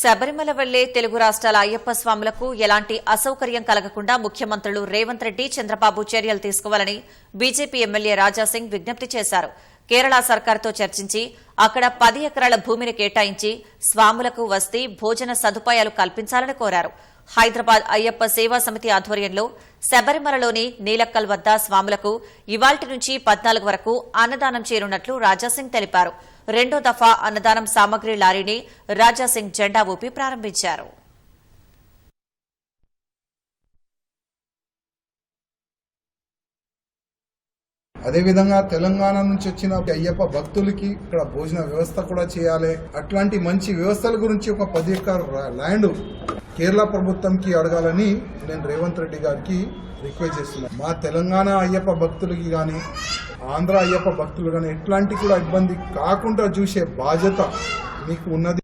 శబరిమల వెళ్ళే తెలుగు రాష్ట్రాల అయ్యప్ప స్వాములకు ఎలాంటి అసౌకర్యం కలగకుండా ముఖ్యమంత్రులు రేవంత్ రెడ్డి చంద్రబాబు చర్యలు తీసుకోవాలని బీజేపీ ఎమ్మెల్యే రాజాసింగ్ విజ్ఞప్తి చేశారు. కేరళ సర్కార్తో చర్చించి అక్కడ పది ఎకరాల భూమిని కేటాయించి స్వాములకు వస్తీ భోజన సదుపాయాలు కల్పించాలని కోరారు. హైదరాబాద్ అయ్యప్ప సేవా సమితి ఆధ్వర్యంలో శబరిమలలోని నీలక్కల్ వద్ద స్వాములకు ఇవాల్టి నుంచి పద్నాలుగు వరకు అన్నదానం చేరున్నట్లు రాజాసింగ్ తెలిపారు. రెండో దఫా అన్నదానం సామగ్రి లారీని రాజాసింగ్ జెండా ఊపి ప్రారంభించారు. అదేవిధంగా తెలంగాణ నుంచి వచ్చిన అయ్యప్ప భక్తులకి ఇక్కడ భోజన వ్యవస్థ కూడా చేయాలి. అట్లాంటి మంచి వ్యవస్థల గురించి ఒక పది ఎకరాల ల్యాండ్ కేరళ ప్రభుత్వంకి అడగాలని నేను రేవంత్ రెడ్డి గారికి రిక్వెస్ట్ చేస్తున్నాను మా తెలంగాణ అయ్యప్ప భక్తులకి కానీ ఆంధ్ర అయ్యప్ప భక్తులు కానీ ఎట్లాంటి కూడా ఇబ్బంది కాకుండా చూసే బాధ్యత మీకు ఉన్నది.